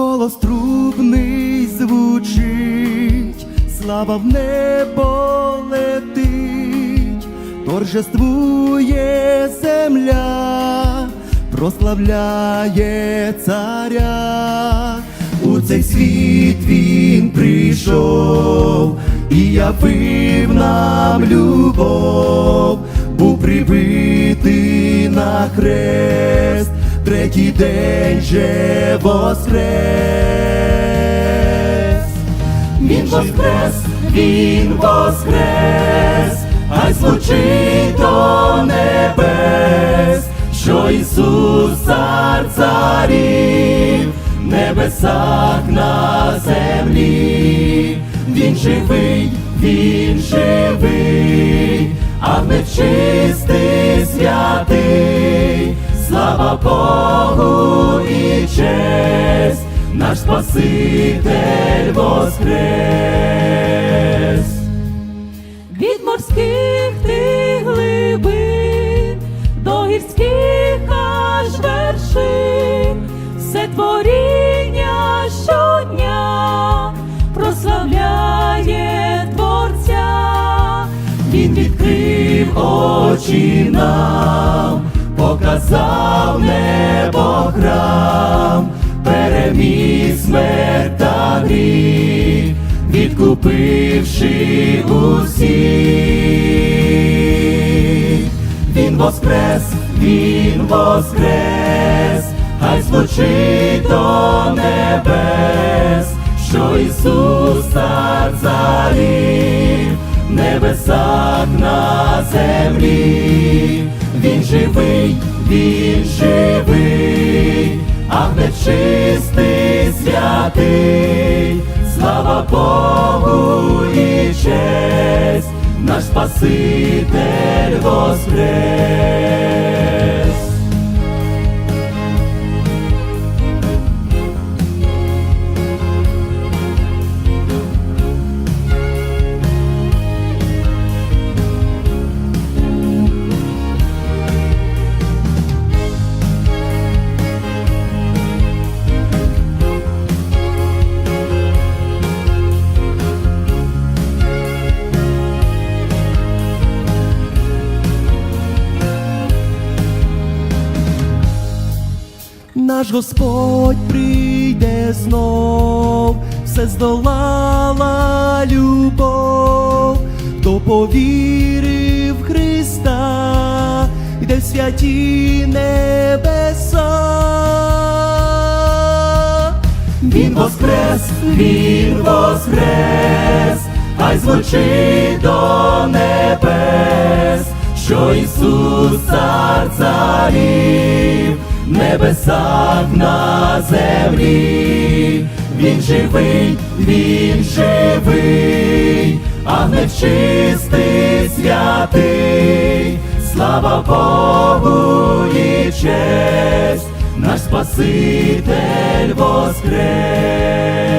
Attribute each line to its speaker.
Speaker 1: голос трубний звучить, слава в небо летить, торжествує земля, прославляє царя. У цей світ він прийшов і явив нам любов, був прибитий на хрест, третій день же воскрес. Він воскрес, він воскрес, хай звучить до небес, що Ісус цар царів, небесах на землі, він живий, він живий, а в нечистий слава Богу і честь, наш Спаситель воскрес.
Speaker 2: від морських ти глибин до гірських аж вершин, все творіння щодня прославляє Творця,
Speaker 1: Він відкрив очі нам, показав небо храм, переміг смерть та гріх, відкупивши усіх. Він воскрес, він воскрес, хай звучить до небес, що Ісус цар царів, в небесах на землі, він живий, а нечистий святий, слава Богу і честь, наш Спаситель воскрес. Наш Господь прийде знов, все здолала любов, хто повірив в Христа, йде святі небеса. Він воскрес, він воскрес, хай звучить до небес, що Ісус цар царів, небесах на землі, він живий, він живий, а чистий святий, слава Богу і честь, наш Спаситель воскрес.